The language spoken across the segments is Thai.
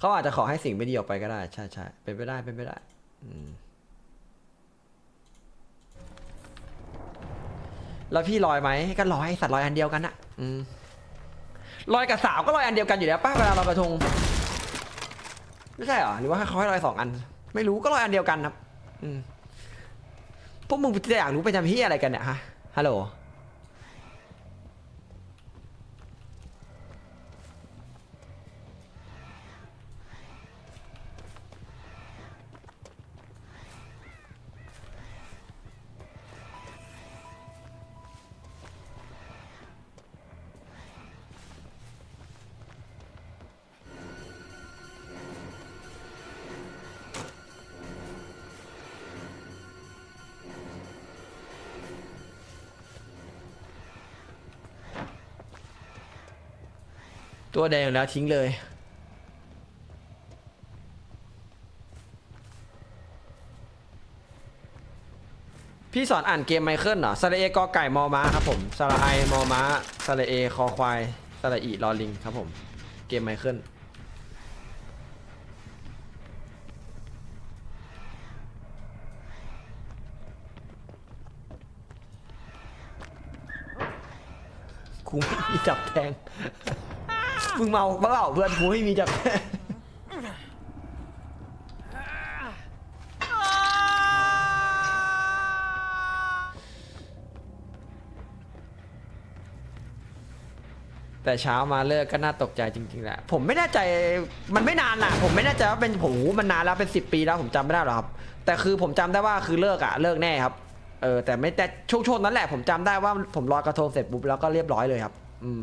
เขาอาจจะขอให้สิ่งไม่ดีออกไปก็ได้ ใช่ใช่เป็นไปได้เป็นไปได้ อืมแล้วพี่ลอยไหมก็ลอยสัตว์ลอยอันเดียวกันอะอืมลอยกับสาวก็ลอยอันเดียวกันอยู่แล้วป้าเวลาลอยกระทง ไม่ใช่เหรอหรือว่าเขาให้ลอยสองอัน ไม่รู้ก็ลอยอันเดียวกันครับ อืมพวกมึงจะอยากรู้ไปทำที่อะไรกันเนี่ยฮะฮัลโหล ตัวแดงแล้วทิ้งเลย พี่สอนอ่านเกมไมเคิลเหรอสระเอกอไก่มอม้าครับผมสระไอมอม้าสระเอคอควายสระอีลอลิงครับผม เกมไมเคิลกูไม่มีจับแทง มึงเมาเปล่าเพื่อนกูไม่มีจับแต่เช้ามาเลิกก็น่าตกใจจริงๆแหละผมไม่แน่ใจมันไม่นานอะผมไม่แน่ใจว่าเป็นผมมันนานแล้วเป็นสิบปีแล้วผมจำไม่ได้หรอกครับ แต่คือผมจำได้ว่าคือเลิกอะเลิกแน่ครับเออแต่ไม่แต่ช่วงช่วงนั้นแหละผมจำได้ว่าผมลอยกระทงเสร็จปุ๊บแล้วก็เรียบร้อยเลยครับ อืม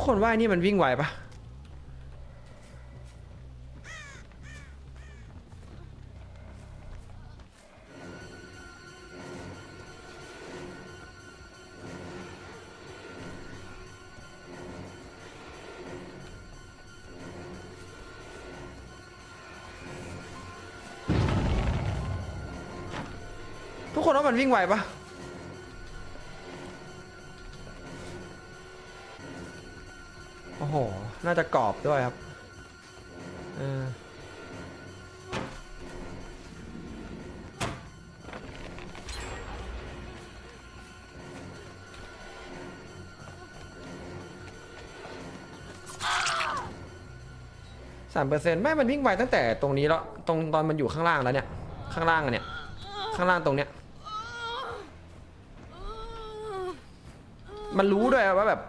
กคนว่าไอ้นี่มันวิ่งไวปะทุกคนว่ามันวิ่งไวปะ โห น่าจะกรอบด้วยครับเออสามเปอร์เซ็นต์ไม่ มันวิ่งไวตั้งแต่ตรงนี้แล้ว ตรงตอนมันอยู่ข้างล่างแล้วเนี่ย ข้างล่างอะเนี่ย ข้างล่างตรงเนี้ย มันรู้ด้วยว่าแบบ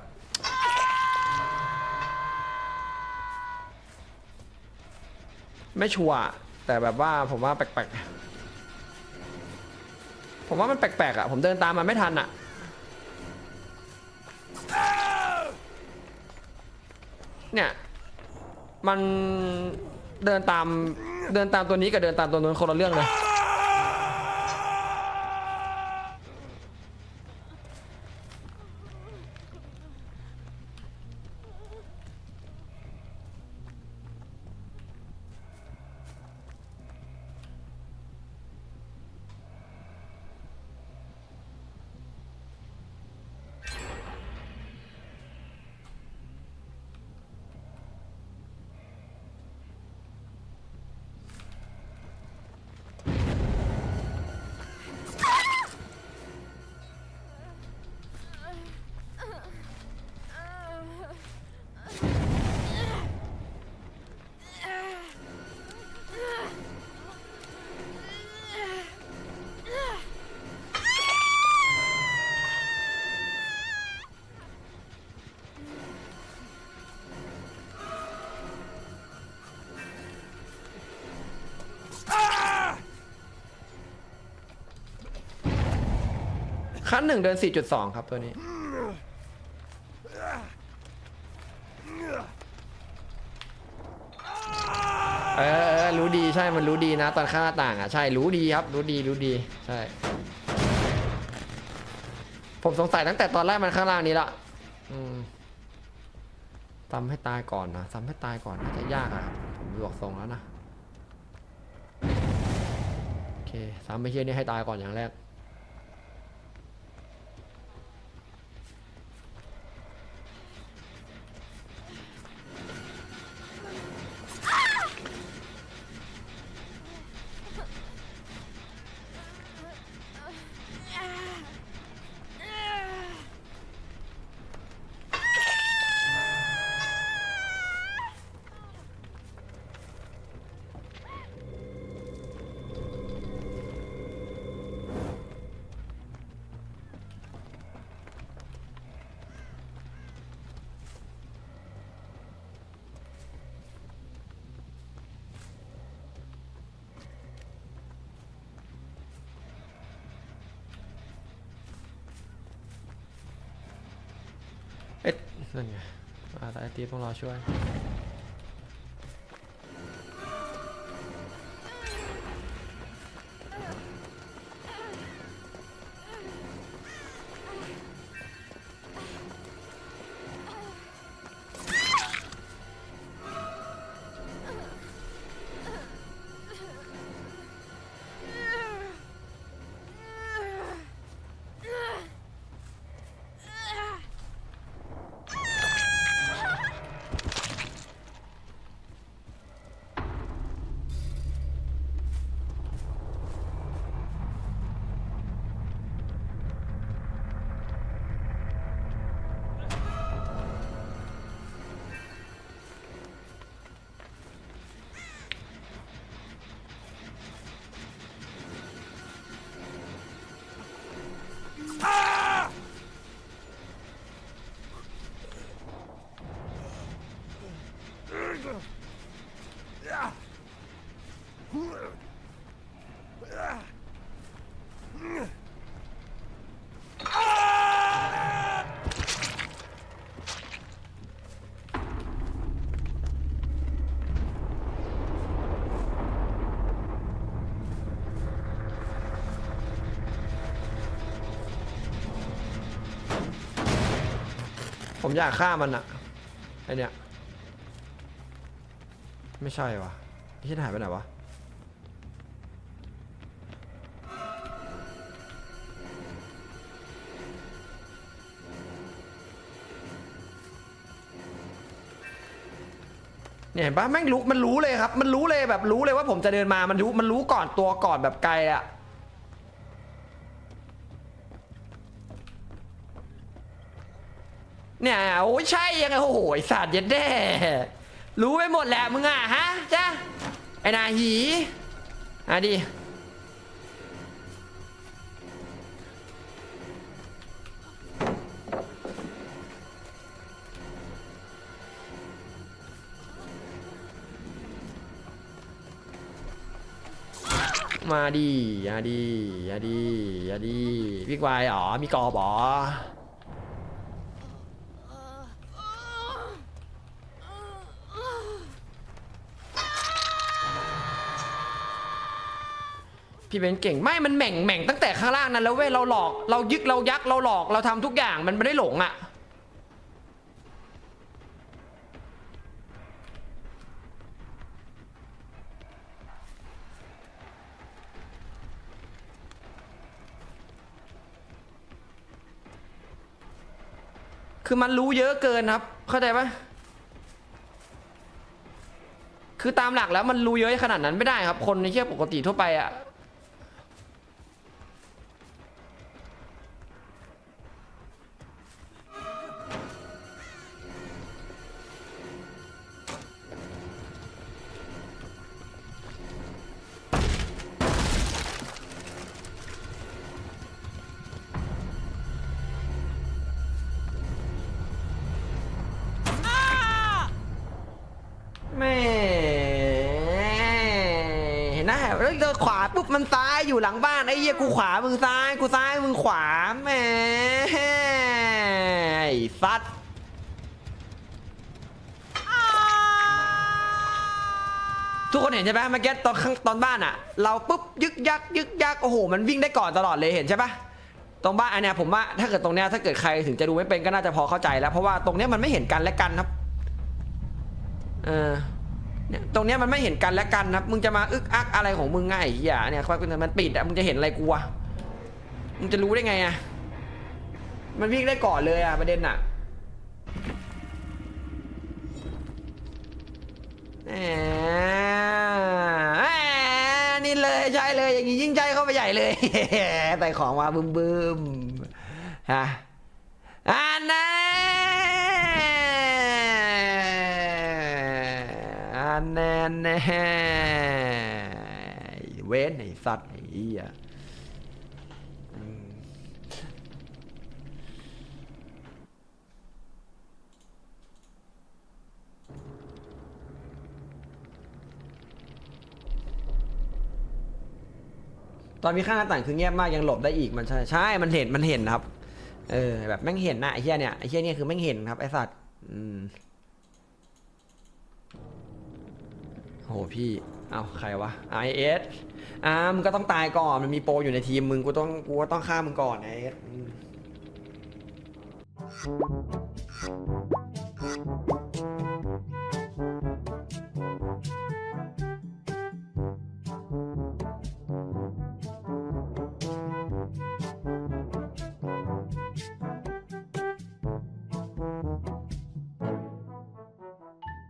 ไม่ชัวร์แต่แบบว่าผมว่าแปลกๆ ผมว่ามันแปลกๆอะ ผมเดินตามมันไม่ทันอะ เนี่ย มันเดินตามเดินตามตัวนี้กับเดินตามตัวนู้นคนละเรื่องเลย ชั้นหนึ่งเดินสี่จุดสองครับตัวนี้ เออเออรู้ดีใช่มันรู้ดีนะ ตอนข้างหน้าต่างอะ ใช่รู้ดีครับ รู้ดีรู้ดีใช่ ผมสงสัยตั้งแต่ตอนแรกมันข้างล่างนี้ละอืมทำให้ตายก่อนนะทำให้ตายก่อนน่าจะยากอะผมบวกทรงแล้วนะโอเคทำไปเชี่ยนี่ให้ตายก่อนอย่างแรก นั่นไงอาแต่ไอตีต้องรอช่วย ผมอยากฆ่ามันอะไอเนี้ยไม่ใช่วะที่หายไปไหนวะเนี่ยเห็นปะแม่งรู้มันรู้เลยครับ มันรู้เลยแบบรู้เลยว่าผมจะเดินมามันรู้มันรู้ก่อนตัวก่อนแบบไกลอะ โอ้ยใช่ยังไงโอ้โหไอ้สัตว์เย็ดแด่รู้ไปหมดแหละมึงอะฮะจ้าไอนาหีอะดิมาดิอย่าดิอย่าดิอย่าดิพี่กวายเหรอมีกอบเหรอ พี่เบนเก่งไม่มันแหม่งแหม่งตั้งแต่ข้างล่างนั้นแล้วเว้ยเราหลอก เรายึกเรายักเราหลอกเราทำทุกอย่างมันไม่ได้หลงอะ่ะคือมันรู้เยอะเกินครับ เข้าใจปะคือตามหลักแล้วมันรู้เยอะขนาดนั้นไม่ได้ครับ คนในเชื่อปกติทั่วไปอะ่ เห็นหน้าแล้วแล้วเจอขวาปุ๊บมันซ้ายอยู่หลังบ้านไอ้เหี้ยกูขวามึงซ้าย กูซ้ายมึงขวาแหมไอ้สัตว์ทุกคนเห็นใช่ไหมเมื่อกี้ตอนข้างตอนบ้านอะเราปุ๊บยึกยักยึกยักโอ้โหมันวิ่งได้ก่อนตลอดเลยเห็นใช่ปะตรงบ้านอันเนี้ยผมว่าถ้าเกิดตรงเนี้ยถ้าเกิดใครถึงจะดูไม่เป็นก็น่าจะพอเข้าใจแล้ว เพราะว่าตรงเนี้ยมันไม่เห็นกันและกันครับ เออ เนี่ยตรงเนี้ยมันไม่เห็นกันและกันครับมึงจะมาอึกอักอะไรของมึงไงไอ้เหี้ยเนี่ยควายมันปิดอะมึงจะเห็นอะไรกูอะมึงจะรู้ได้ไงอะมันวิ่งได้ก่อนเลยอะประเด็นอะนี่เลยใช่เลยอย่างงี้ยิ่งใจเข้าไปใหญ่เลยใส่ของมาบึมบึมฮะอันนั้นอัน แน่แน่เว้นไอ้สัตว์ไอ้เหี้ยตอนมีข้างหน้าต่างคือเงียบมากยังหลบได้อีกมันใช่ใช่ มันเห็นมันเห็นครับ เออแบบแม่งเห็นนะไอ้เหี้ยเนี่ยไอ้เหี้ยเนี่ยคือแม่งเห็นครับไอ้สัตว์อืม โหพี่ เอาใครวะ ไอเอสอ่ามึงก็ต้องตายก่อน มันมีโปรอยู่ในทีมมึงกูต้องกูก็ต้องฆ่ามึงก่อนไอเอส